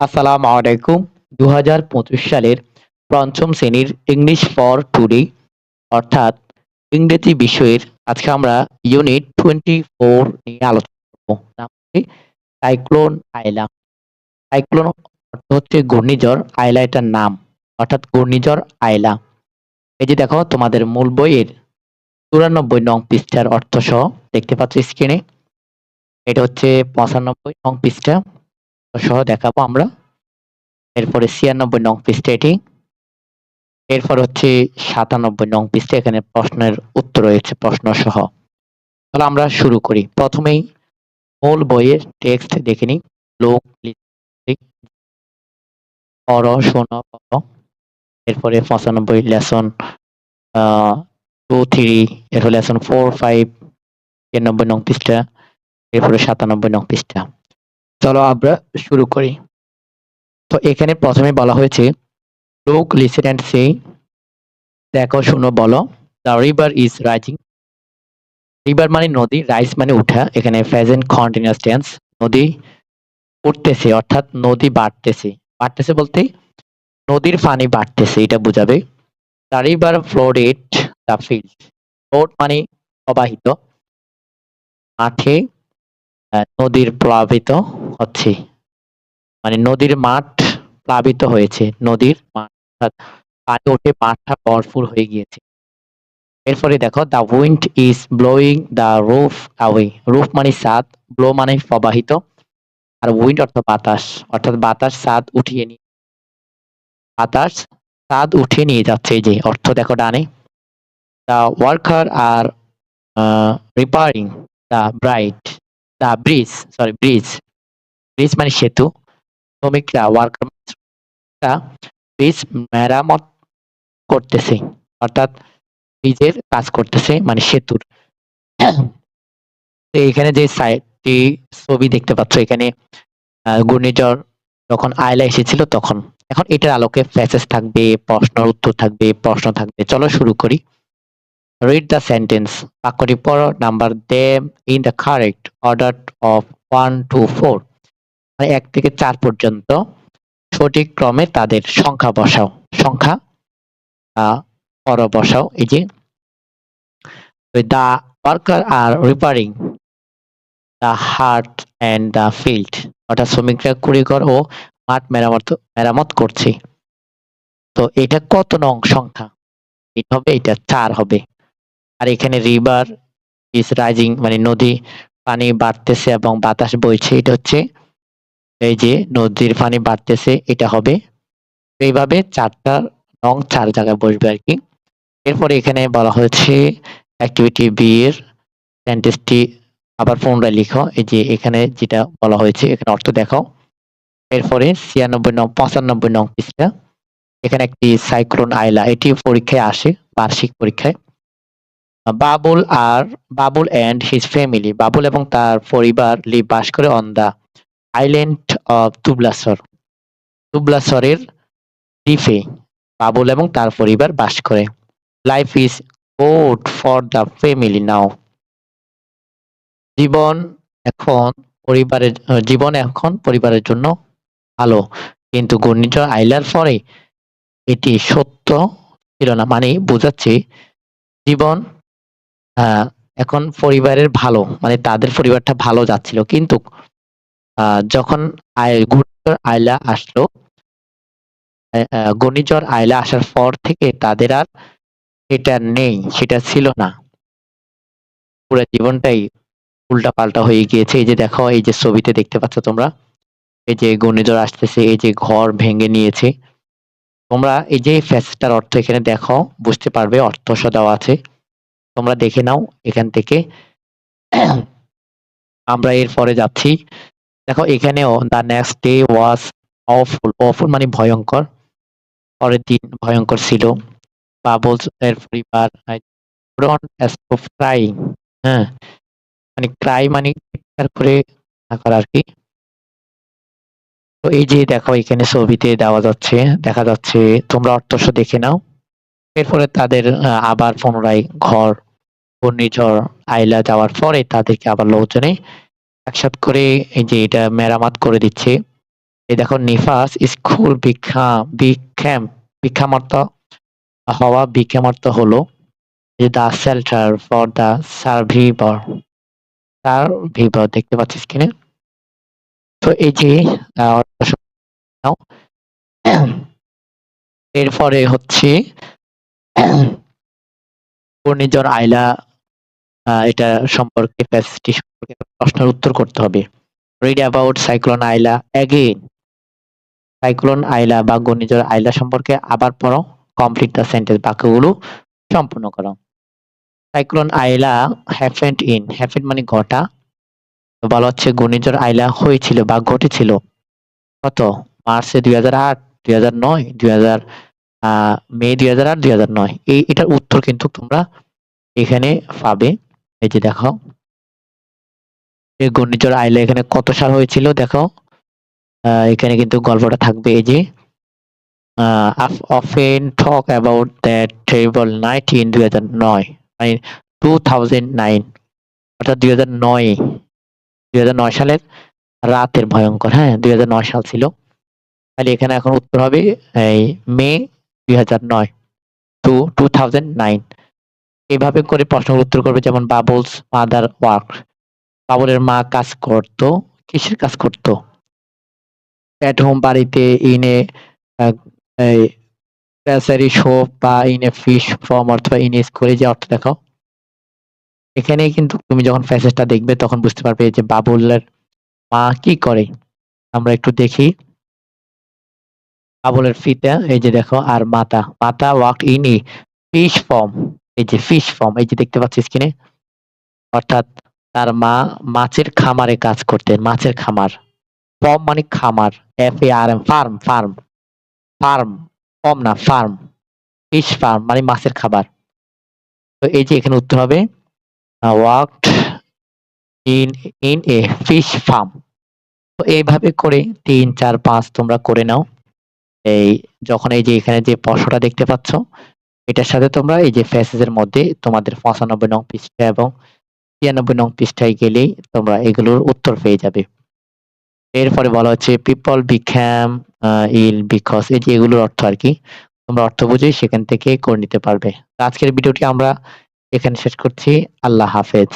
আসসালামু আলাইকুম। ২০২৫ সালের পঞ্চম শ্রেণির ইংলিশ ফর টুডে অর্থাৎ ইংরেজি বিষয়ের আজকে আমরা ইউনিট 24 নিয়ে আলোচনা করব। সাইক্লোন আয়লা। সাইক্লোন অর্থ হচ্ছে ঘূর্ণিঝড়, আয়লা এটার নাম। অর্থাৎ ঘূর্ণিঝড় আয়লা। এই যে দেখো তোমাদের মূল বইয়ের ৯৪ নং পৃষ্ঠার অর্থ সহ দেখতে পাচ্ছ স্ক্রিনে। এটা হচ্ছে ৯৫ নং পৃষ্ঠা সহ দেখাবো আমরা। এরপরে ৯৬ নং পৃষ্ঠা এটি। এরপর হচ্ছে ৯৭ নং পৃষ্ঠা এখানে প্রশ্নের উত্তর রয়েছে প্রশ্ন সহ। তাহলে আমরা শুরু করি। প্রথমেই মূল বইয়ের টেক্সট দেখে নিই। লোক পড়ো, শোনো, এরপরে ৯৫ লেসন 2, 3 এরপর লেসন 4, 5 ৯৬ নং পৃষ্ঠা এরপরে ৯৭ নং পৃষ্ঠা। চলো আমরা শুরু করি। তো এখানে প্রথমে বলা হয়েছে লোক লিসেন অ্যান্ড সে দেখো, শুনো, বলো the river is rising river মানে নদী রাইজ মানে উঠা। এখানে প্রেজেন্ট কন্টিনিউয়াস টেন্স নদী উঠতেছে, অর্থাৎ নদী বাড়তেছে। বাড়তেছে বলতে নদীর পানি বাড়তেছে, এটা বোঝাবে। The river flooded the field flood মানে প্রবাহিত মাঠে নদীর প্লাবিত হচ্ছে। মানে নদীর মাঠ প্লাবিত হয়েছে। নদীর মাঠ পানি উঠে মাঠটা ভরপুর হয়ে গিয়েছে। এরপরে দেখো the wind is blowing the roof away roof মানে ছাদ ব্লো মানে প্রবাহিত। আর উইন্ড অর্থ বাতাস, অর্থাৎ বাতাস ছাদ উঠিয়ে নিয়ে বাতাস ছাদ উঠিয়ে নিয়ে যাচ্ছে যে, অর্থ দেখো ডানে। The worker are repairing the bright the bridge sorry bridge bridge মানে সেতু, শ্রমিকরা ওয়ার্কার ব্রিজ মেরামত করতেছে, অর্থাৎ ব্রিজের কাজ করতেছে মানে সেতুর। এখানে যে সাইডটি ছবি দেখতে পাচ্ছ, এখানে ঘূর্ণিঝড় যখন আয়লা এসেছিল তখন। এখন এটার আলোকে প্যাসেজ থাকবে প্রশ্ন উত্তর থাকবে, প্রশ্ন থাকবে। চলো শুরু করি। রিড দ্য সেন্টেন্স বাক্যটি পড়ো number them in the correct order of one two four এক থেকে চার পর্যন্ত সঠিক ক্রমে তাদের সংখ্যা বসাও। সংখ্যা পর বসাও। এই যে the worker are repairing the heart and the field. অর্থাৎ শ্রমিকরা কুড়িঘর ও মাঠ মেরামত মেরামত করছে। তো এটা কত নং সংখ্যা? এটা হবে, এটা চার হবে। আর এখানে রিভার, ইজ রাইজিং মানে নদী, পানি বাড়তেছে এবং বাতাস বইছে। এটা হচ্ছে এই যে নদীর পানি বাড়তেছে, এটা হবে। এইভাবে চারটা রং চার জায়গায় বসবে আর কি। এরপরে এখানে বলা হয়েছে অ্যাক্টিভিটি বি এর সেন্টেন্সটি আবার পুনরায় লিখো। এই যে এখানে যেটা বলা হয়েছে, এখানে অর্থ দেখাও। এরপরে ছিয়ানব্বই নং, পঁচানব্বই নং পৃষ্ঠা। এখানে একটি সাইক্লোন আইলা এটি পরীক্ষায় আসে, বার্ষিক পরীক্ষায়। বাবুল আর Babul and his family Babul এবং তার পরিবার লিভ বাস করে on the island of Tublasar তুবলাসরের দ্বীপে বাবুল এবং তার পরিবার বাস করে। Life is good for the family now জীবন এখন পরিবারের, জীবন এখন পরিবারের জন্য ভালো। কিন্তু ঘূর্ণিঝড় আইলার পরে এটি সত্য ছিল না। মানে বোঝাচ্ছে জীবন এখন পরিবারের ভালো। মানে তাদের পরিবারটা ভালো যাচ্ছিল। কিন্তু যখন ঘূর্ণিঝড় আয়লা আসলো ঘূর্ণিঝড় আয়লা আসার পর থেকে তাদের আর এটা নেই, সেটা ছিল না। পুরো জীবনটাই উল্টা পাল্টা হয়ে গিয়েছে। এই যে দেখো, এই যে ছবিতে দেখতে পাচ্ছ তোমরা, এই যে ঘূর্ণিঝড় আসতেছে, এই যে ঘর ভেঙে নিয়েছে। তোমরা এই যে ফ্যাসটার অর্থ এখানে দেখো, বুঝতে পারবে, অর্থ দেওয়া আছে। তোমরা দেখে নাও এখান থেকে। আমরা এর পরে যাচ্ছি। দেখো, এখানেও the next day was awful awful মানে ভয়ঙ্কর। পরের দিন ভয়ঙ্কর ছিল। বাবলস এর পরিবার হ্যাঁ? মানে ক্রাই মানে করে থাকার আর কি। তো এই যে দেখো, এখানে ছবিতে দেওয়া যাচ্ছে, দেখা যাচ্ছে, তোমরা অর্থস দেখে নাও। এরপরে তাদের আবার পুনরায় ঘর, ঘূর্ণিঝড় আইলা যাওয়ার পরে তাদেরকে আবার লোকজনে একসাথ করে এই যে এটা মেরামত করে দিচ্ছে এই দেখো, নিফাস স্কুল ভিক্ষা, ভিক্ষাম ভিক্ষাম অর্থ হওয়া ভিক্ষাম অর্থ হলো যে দা শেল্টার ফর দা সার্ভিভর সার্ভিভর দেখতে পাচ্ছিস কিনা তো এই যে। এরপরে হচ্ছে, ঘূর্ণিঝড় আইলা এটা সম্পর্কে প্রশ্নের উত্তর করতে হবে। Read about cyclone Aila again cyclone Aila বা ঘূর্ণিঝড় আইলা সম্পর্কে আবার পড়ো কমপ্লিট দ্য সেন্টেন্স বাক্যগুলো সম্পূর্ণ করো। Cyclone Aila happened in happened মানে ঘটা। বলা হচ্ছে ঘূর্ণিঝড় আইলা হয়েছিল বা ঘটেছিল। কত? মার্চে দুই হাজার আট, দুই হাজার নয়, দুই হাজার মে দুই হাজার আট, দুই হাজার নয়। এই, এটার উত্তর কিন্তু তোমরা এখানে পাবে। এই যে দেখো। এই ঘূর্ণিঝড় আইলে এখানে কত সাল হয়েছিল দেখো। এখানে কিন্তু গল্পটা থাকবে এই যে often talk about that terrible night in দুই হাজার নয় টু থাউজেন্ড নাইন অর্থাৎ দুই হাজার নয়, দুই হাজার নয় সালের রাতের ভয়ঙ্কর হ্যাঁ দুই হাজার নয় সাল ছিল। তাহলে এখানে এখন উত্তর হবে এই মে দুই হাজার নয় টু টু থাউজেন্ড নাইন এইভাবে করে প্রশ্নের উত্তর করবে যেমন বাবলস মাদার ওয়ার্ক বাবুলের মা কাজ করত। কিসের কাজ করত? অ্যাট হোম বাড়িতে ইনে এই গ্রাসারি শপ বা ইনে ফিশ ফর্ম অথবা ইনে স্কুলে যে অর্থ দেখো এখানে কিন্তু তুমি যখন ফ্যাসেজটা দেখবে, তখন বুঝতে পারবে যে বাবুলের মা কি করে। আমরা একটু দেখি। বাবুলের ফিতা এই যে দেখো, আর মাতা। মাতা ওয়ার্ক ইন ফিশ ফর্ম এই যে ফিশ ফর্ম এই যে দেখতে পাচ্ছিস কিনে অর্থাৎ তার মা মাছের খামারে কাজ করতেন, মাছের খামার। ফর্ম মানে খামার F A R M farm farm farm form না ফার্ম ফিশ ফার্ম মানে মাছের খাবার। তো এই যে এখানে উত্তর হবে worked in in a fish farm তো এইভাবে করে তিন, চার, পাঁচ তোমরা করে নাও। এই যখন এই যে এখানে যে প্রশ্নটা দেখতে পাচ্ছ, এটার সাথে তোমরা এই যে ফ্যাসেজের মধ্যে তোমাদের পঁচানব্বই নং পৃষ্ঠা এবং ছিয়ানব্বই নং পৃষ্ঠায় গেলেই তোমরা এগুলোর উত্তর পেয়ে যাবে। এরপরে বলা হচ্ছে পিপল বিখ্যাম ইল বিকজ এই এগুলোর অর্থ আর কি, তোমরা অর্থ বুঝে সেখান থেকে করে নিতে পারবে। আজকের ভিডিওটি আমরা এখানে শেষ করছি। আল্লাহ হাফেজ।